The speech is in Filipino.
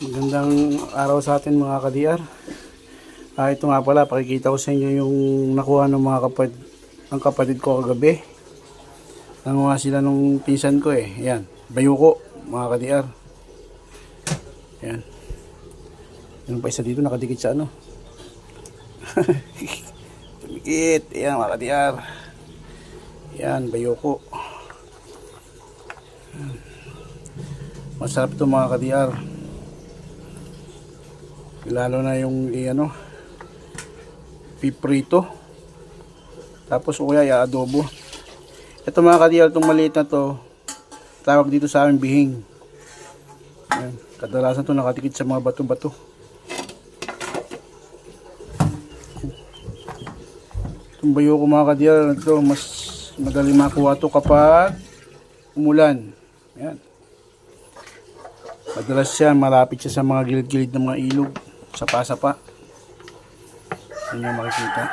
Magandang araw sa atin mga ka-DR. Ah, ito nga pala, pakikita ko sa inyo yung nakuha ng mga kapatid, ang kapatid ko kagabi. Nanguha sila nung pinsan ko eh. Yan, bayuko mga ka-DR. Yan. Yan pa isa dito nakadikit sa ano. Tumikit. Yan mga ka-DR. Yan, bayuko. Masarap ito mga ka-DR. Lalo na yung ano, piprito. Tapos o kaya i-adobo. Ito mga kadiyal, itong maliit na to, tawag dito sa amin bihing. Ayan. Kadalasan to nakatikit sa mga bato-bato. Itong bayo ko mga kadiyal, ito, mas madali makuha to kapag umulan. Ayan. Madalas siya, malapit siya sa mga gilid-gilid ng mga ilog, sapa-sapa. Hindi nyo makikita.